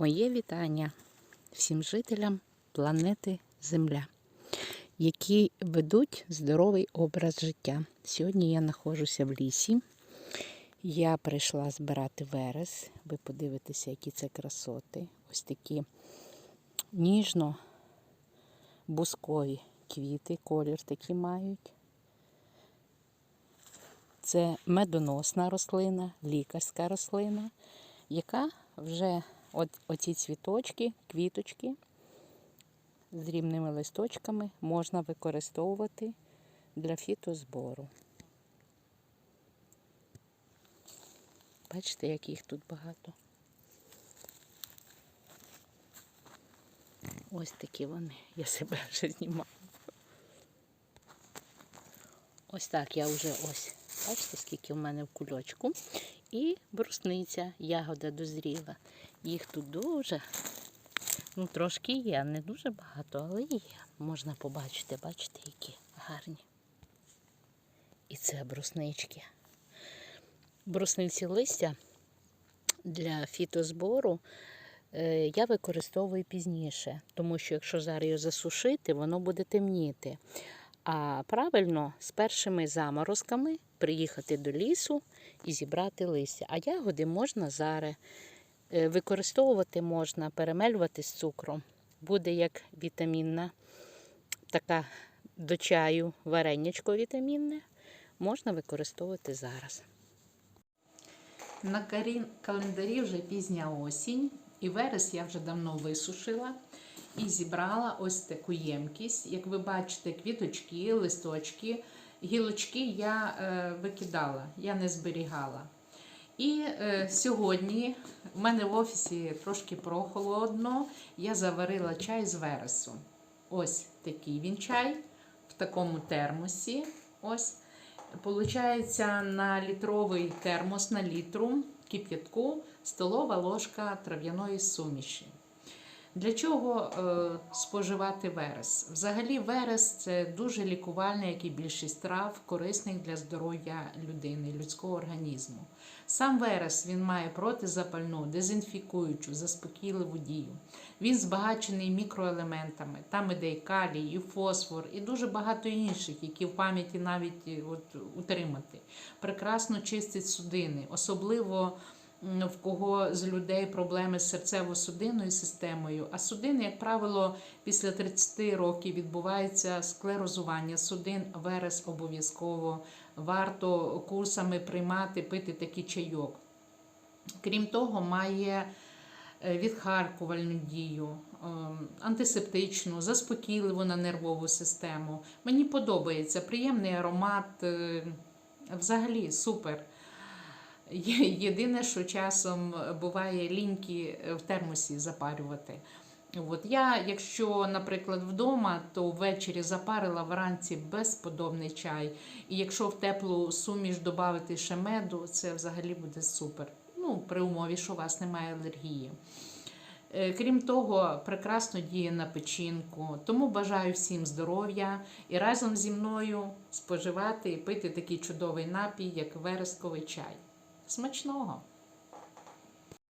Моє вітання всім жителям планети Земля, які ведуть здоровий образ життя. Сьогодні я знаходжуся в лісі. Я прийшла збирати верес. Ви подивитеся, які це красоти. Ось такі ніжно-бускові квіти, колір такий мають. Це медоносна рослина, лікарська рослина, яка вже от, оці цвіточки, квіточки з рівними листочками можна використовувати для фітозбору. Бачите, як їх тут багато. Ось такі вони. Я себе вже знімаю. Ось так я вже ось. Бачите, скільки в мене в кульочку. І брусниця, ягода дозріла. Їх тут дуже, ну трошки є, не дуже багато, але є. Можна побачити, бачите, які гарні. І це бруснички. Брусниці листя для фітозбору е, я використовую пізніше, тому що якщо зараз його засушити, воно буде темніти. А правильно з першими заморозками приїхати до лісу і зібрати листя. А ягоди можна зараз використовувати можна, перемелювати з цукром. Буде як вітамінна, така до чаю варенячко вітамінне. Можна використовувати зараз. На календарі вже пізня осінь, і верес я вже давно висушила і зібрала ось таку ємкість. Як ви бачите, квіточки, листочки, гілочки я е, викидала, я не зберігала. І е, сьогодні в мене в офісі трошки прохолодно, я заварила чай з вересу. Ось такий він чай в такому термосі. Ось. Получається на літровий термос на літру кип'ятку столова ложка трав'яної суміші. Для чого е, споживати верес? Взагалі, верес це дуже лікувальний, як і більшість трав, корисний для здоров'я людини, людського організму. Сам верес він має протизапальну, дезінфікуючу, заспокійливу дію. Він збагачений мікроелементами. Там іде і калій, і фосфор, і дуже багато інших, які в пам'яті навіть от, утримати. Прекрасно чистить судини, особливо в кого з людей проблеми з серцево-судинною системою. А судини, як правило, після 30 років відбувається склерозування судин, верес обов'язково варто курсами приймати, пити такий чайок. Крім того, має е, відхаркувальну дію, ем, антисептичну, заспокійливу на нервову систему. Мені подобається приємний аромат, е, взагалі супер. Єдине, що часом буває ліньки в термосі запарювати. От я, якщо, наприклад, вдома, то ввечері запарила вранці безподобний чай. І якщо в теплу суміш додати ще меду, це взагалі буде супер. Ну, при умові, що у вас немає алергії. Е, Крім того, прекрасно діє на печінку. Тому бажаю всім здоров'я і разом зі мною споживати і пити такий чудовий напій, як вересковий чай. Смачного!